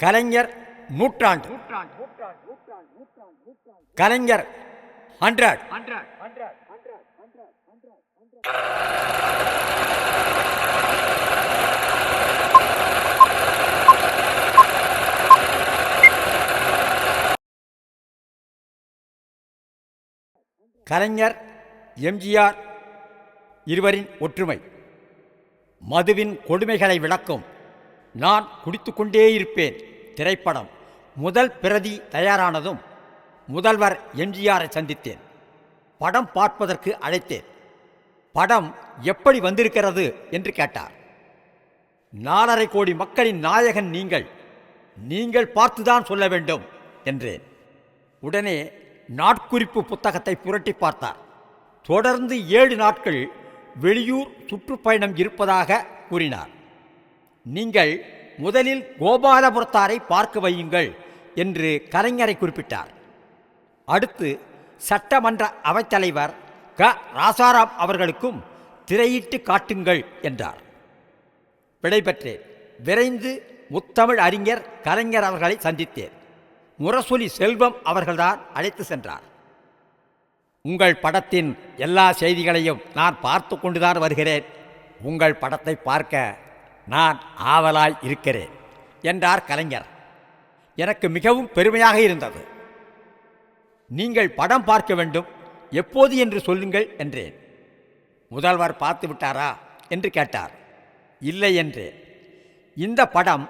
கலைஞர் நூற்றாண்டு. கலைஞர் ஹண்ட்ரட். கலைஞர் எம்ஜிஆர் இருவரின் ஒற்றுமை. மதுவின் கொடுமைகளை விளக்கும் நான் குடித்துக்கொண்டே இருப்பேன். திரைப்படம். முதல் பிரதி தயாரானதும் முதல்வர் எம்ஜிஆரை சந்தித்தேன். படம் பார்ப்பதற்கு அழைத்தேன். படம் எப்படி வந்திருக்கிறது என்று கேட்டார். நாலரை கோடி மக்களின் நாயகன் நீங்கள். நீங்கள் பார்த்துதான் சொல்ல வேண்டும் என்றேன். உடனே நாட்குறிப்பு புத்தகத்தை புரட்டி பார்த்தார். தொடர்ந்து ஏழு நாட்கள் வெளியூர் சுற்றுப்பயணம் இருப்பதாக கூறினார். நீங்கள் முதலில் கோபாலபுரத்தாரை பார்க்க வையுங்கள் என்று கலைஞரை குறிப்பிட்டார். அடுத்து சட்டமன்ற அவைத்தலைவர் க. ராசாராம் அவர்களுக்கும் திரையிட்டு காட்டுங்கள் என்றார். விடைபெற்றேன். விரைந்து முத்தமிழ் அறிஞர் கலைஞர் அவர்களை சந்தித்தேன். முரசொலி செல்வம் அவர்கள்தான் அழைத்து சென்றார். உங்கள் படத்தின் எல்லா செய்திகளையும் நான் பார்த்து கொண்டுதான் வருகிறேன். உங்கள் படத்தை பார்க்க நான் ஆவலாய் இருக்கிறேன் என்றார் கலைஞர். எனக்கு மிகவும் பெருமையாக இருந்தது. நீங்கள் படம் பார்க்க வேண்டும் எப்போது என்று சொல்லுங்கள் என்றேன். முதல்வர் பார்த்து விட்டாரா என்று கேட்டார். இல்லை என்றேன். இந்த படம்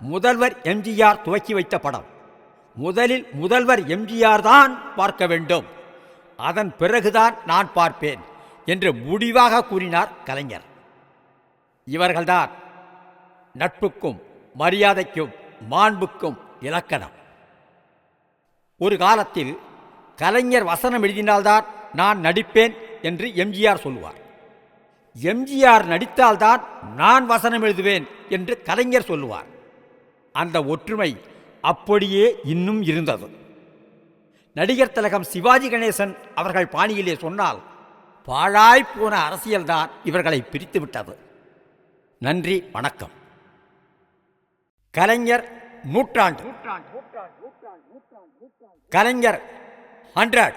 முதல்வர் எம்ஜிஆர் துவக்கி வைத்த படம். முதலில் முதல்வர் எம்ஜிஆர் தான் பார்க்க வேண்டும். அதன் பிறகுதான் நான் பார்ப்பேன் என்று முடிவாக கூறினார் கலைஞர். இவர்கள்தான் நட்புக்கும் மரியாதைக்கும் மாண்புக்கும் இலக்கணம். ஒரு காலத்தில் கலைஞர் வசனம் எழுதினால்தான் நான் நடிப்பேன் என்று எம்ஜிஆர் சொல்லுவார். எம்ஜிஆர் நடித்தால்தான் நான் வசனம் எழுதுவேன் என்று கலைஞர் சொல்லுவார். அந்த ஒற்றுமை அப்படியே இன்னும் இருந்தது. நடிகர் திலகம் சிவாஜி கணேசன் அவர்கள் பாணியிலே சொன்னால் பாழாய் போன அரசியல்தான் இவர்களை பிரித்துவிட்டது நன்றி வணக்கம். கலைஞர் நூற்றாண்டு. கலைஞர் ஹண்ட்ரட்